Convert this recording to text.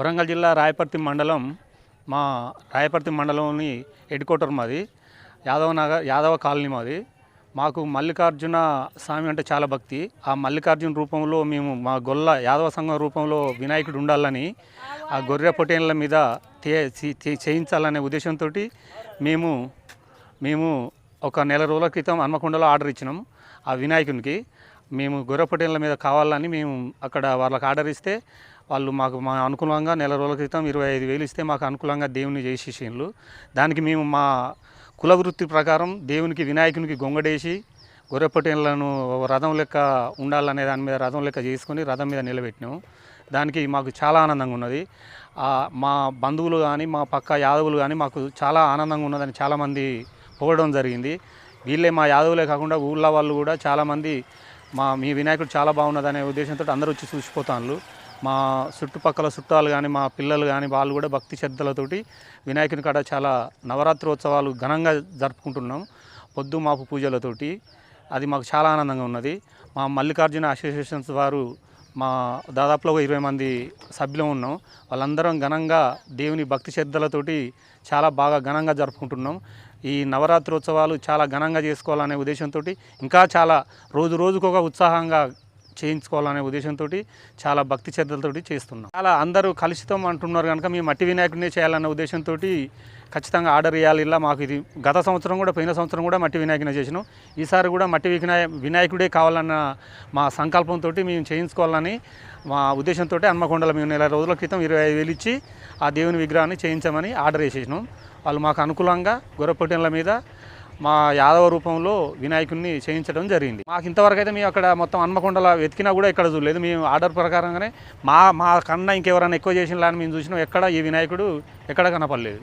వరంగల్ జిల్లా రాయపర్తి మండలం మా రాయపర్తి మండలంలోని హెడ్ క్వార్టర్ మాది యాదవ నగర్ యాదవ కాలనీ మాది. మాకు మల్లికార్జున స్వామి అంటే చాలా భక్తి. ఆ మల్లికార్జున రూపంలో మేము మా గొల్ల యాదవ సంఘం రూపంలో వినాయకుడు ఉండాలని ఆ గొర్రె పొటేన్ల మీద చే- చే- చేయించాలనే ఉద్దేశంతో మేము మేము ఒక నెల రోజుల క్రితం హన్మకొండలో ఆర్డర్ ఇచ్చినాం ఆ వినాయకునికి. మేము గొర్రె మీద కావాలని మేము అక్కడ వాళ్ళకి ఆర్డర్ ఇస్తే వాళ్ళు మాకు మా అనుకూలంగా నెల రోజుల క్రితం ఇరవై ఐదు వేలు ఇస్తే మాకు అనుకూలంగా దేవుని చేసేసిండ్లు దానికి మేము మా కుల వృత్తి ప్రకారం దేవునికి వినాయకునికి గొంగడేసి గొర్రెపొటేన్లను రథం లెక్క ఉండాలనే దాని మీద రథం లెక్క చేసుకొని రథం మీద నిలబెట్టినాము దానికి మాకు చాలా ఆనందంగా ఉన్నది. మా బంధువులు కానీ మా పక్క యాదవులు కానీ మాకు చాలా ఆనందంగా ఉన్నదని చాలామంది పొగడడం జరిగింది. వీళ్ళే మా యాదవులే కాకుండా ఊళ్ళో వాళ్ళు కూడా చాలామంది మా మీ వినాయకుడు చాలా బాగున్నదనే ఉద్దేశంతో అందరూ వచ్చి చూసిపోతాను మా చుట్టుపక్కల చుట్టాలు కానీ మా పిల్లలు కానీ వాళ్ళు కూడా భక్తి శ్రద్ధలతోటి వినాయకుని కాడ చాలా నవరాత్రోత్సవాలు ఘనంగా జరుపుకుంటున్నాం పొద్దు మాపు పూజలతోటి. అది మాకు చాలా ఆనందంగా ఉన్నది. మా మల్లికార్జున అసోసియేషన్స్ వారు మా దాదాపులో ఒక ఇరవై మంది సభ్యులు ఉన్నాం. వాళ్ళందరం ఘనంగా దేవుని భక్తి శ్రద్ధలతోటి చాలా బాగా ఘనంగా జరుపుకుంటున్నాం. ఈ నవరాత్రోత్సవాలు చాలా ఘనంగా చేసుకోవాలనే ఉద్దేశంతో ఇంకా చాలా రోజు రోజుకొక ఉత్సాహంగా చేయించుకోవాలనే ఉద్దేశంతో చాలా భక్తి శ్రద్ధలతోటి చేస్తున్నాం. చాలా అందరూ కలుషితం అంటున్నారు కనుక మేము మట్టి వినాయకుడినే చేయాలన్న ఉద్దేశంతో ఖచ్చితంగా ఆర్డర్ ఇవ్వాలి ఇలా మాకు ఇది గత సంవత్సరం కూడా పోయిన సంవత్సరం కూడా మట్టి వినాయకునే చేసినాం. ఈసారి కూడా మట్టి వినాయ వినాయకుడే కావాలన్న మా సంకల్పంతో మేము చేయించుకోవాలని మా ఉద్దేశంతో హన్మకొండలో మేము నెల రోజుల క్రితం ఇరవై ఐదు వేలు ఇచ్చి ఆ దేవుని విగ్రహాన్ని చేయించమని ఆర్డర్ చేసేసినాం. వాళ్ళు మాకు అనుకూలంగా గొర్రెపొట్టెన్ల మీద మా యాదవ రూపంలో వినాయకుడిని చేయించడం జరిగింది. మాకు ఇంతవరకు అయితే మేము అక్కడ మొత్తం హన్మకొండలో వెతికినా కూడా ఇక్కడ చూడలేదు. మేము ఆర్డర్ ప్రకారంగానే మా మా కన్నా ఇంకెవరైనా ఎక్కువ చేసిన అని మేము చూసినాం. ఎక్కడ ఈ వినాయకుడు ఎక్కడ కనపడలేదు.